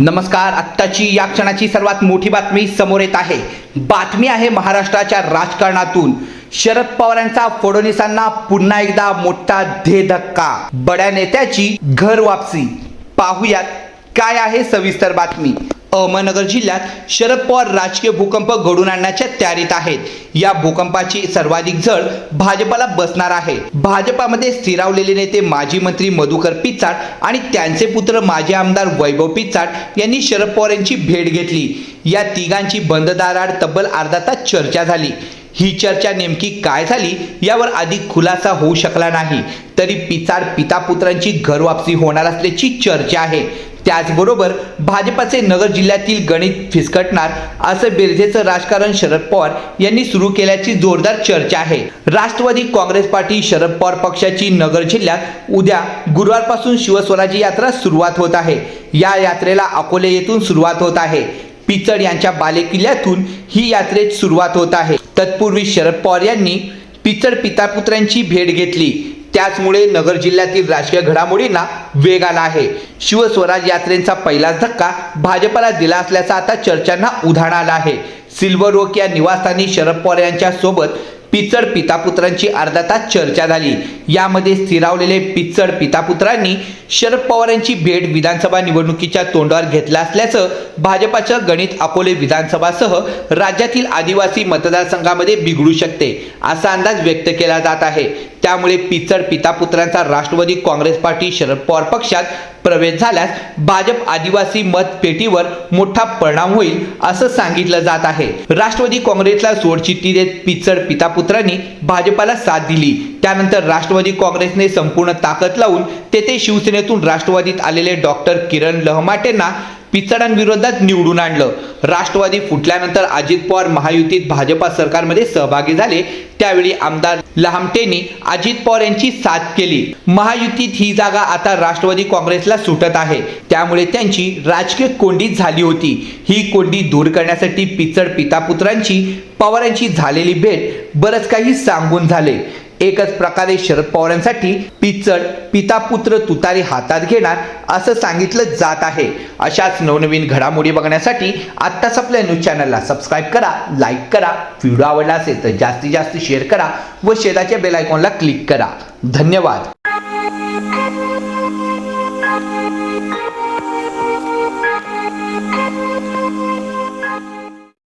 नमस्कार आत्ताची या क्षणाची सर्वात मोठी बातमी समोर येत आहे. बातमी आहे महाराष्ट्राच्या राजकारणातून. शरद पवारांचा फडणवीसांना पुन्हा एकदा मोठा धे धक्का. बड्या नेत्याची घर वापसी. पाहुयात काय आहे सविस्तर बातमी. अहमदनगर जिल्ह्यात शरद पवार राजकीय भूकंप घडून आणण्याच्या तयारीत आहेत. या भूकंपाची सर्वाधिक झळ भाजपाला बसणार आहे. भाजपामध्ये स्थिरावलेले नेते माजी मंत्री मधुकर पिचाड आणि त्यांचे पुत्र माजी आमदार वैभव पिचाड यांनी शरद पवार यांची भेट घेतली. या तिघांची बंद दाराड तब्बल अर्धा तास चर्चा झाली. ही चर्चा नेमकी काय झाली यावर अधिक खुलासा होऊ शकला नाही. तरी पिचाड पिता पुत्रांची घर वापसी होणार असल्याची चर्चा आहे. त्याचबरोबर भाजपाचे नगर जिल्ह्यातील गणित फिसकटणार असं बिरजेचं राजकारण शरद पवार यांनी सुरू केल्याची जोरदार चर्चा आहे. राष्ट्रवादी काँग्रेस पार्टी शरद पवार पक्षाची नगर जिल्ह्यात उद्या गुरुवारपासून शिवस्वराज्य यात्रा सुरुवात होत आहे. या यात्रेला अकोले येथून सुरुवात होत आहे. पिचड यांच्या बालेकिल्ल्यातून ही यात्रेत सुरुवात होत आहे. तत्पूर्वी शरद पवार यांनी पिचड पितापुत्रांची भेट घेतली. त्याचमुळे नगर जिल्ह्यातील राजकीय घडामोडींना वेग आला आहे. शिवस्वराज यात्रेचा पहिलाच धक्का भाजपला दिला असल्याचा आता चर्चांना उधाण आला आहे. सिल्वर रोक या निवासस्थानी शरद पवार यांच्या सोबत पिचड पितापुत्रांची अर्धा तास चर्चा झाली. यामध्ये स्थिरावलेले पिचड पितापुत्रांनी शरद पवार यांची भेट विधानसभा निवडणुकीच्या तोंडावर घेतला असल्याचं भाजपाच्या गणित अकोले विधानसभासह राज्यातील आदिवासी मतदारसंघामध्ये बिघडू शकते असा अंदाज व्यक्त केला जात आहे. त्यामुळे पिचड पितापुत्रांचा राष्ट्रवादी काँग्रेस पार्टी शरद पवार पक्षात प्रवेश झाल्यास भाजप आदिवासी मतपेटीवर मोठा परिणाम होईल असं सांगितलं जात आहे. राष्ट्रवादी काँग्रेसला सोडचिठ्ठी देत पिचड पितापुत्रांनी भाजपाला साथ दिली. त्यानंतर राष्ट्रवादी काँग्रेसने संपूर्ण ताकद लावून तेथे शिवसेनेतून राष्ट्रवादीत आलेले डॉक्टर किरण लहमाटेंना पिचडांविरोधात निवडून आणलं. राष्ट्रवादी फुटल्यानंतर अजित पवार महायुतीत भाजपा सरकारमध्ये सहभागी झाले. त्यावेळी आमदार लहामटेंनी अजित पवार यांची साथ केली. महायुतीत ही जागा आता राष्ट्रवादी काँग्रेसला सुटत आहे. त्यामुळे त्यांची राजकीय कोंडी झाली होती. ही कोंडी दूर करण्यासाठी पिचड पितापुत्रांची पवारांची झालेली भेट बरंच काही सांगून झाले. एकच प्रकारे शरद पवारांसाठी पिचड पिता पुत्र तुतारी हातात घेणार असं सांगितलं जात आहे. अशाच नवनवीन घडामोडी बघण्यासाठी आत्ताच आपल्या न्यूज चॅनलला सबस्क्राईब करा लाईक करा. व्हिडिओ आवडला असेल तर जास्तीत जास्त शेअर करा व शेजारच्या बेल आयकॉनला क्लिक करा. धन्यवाद.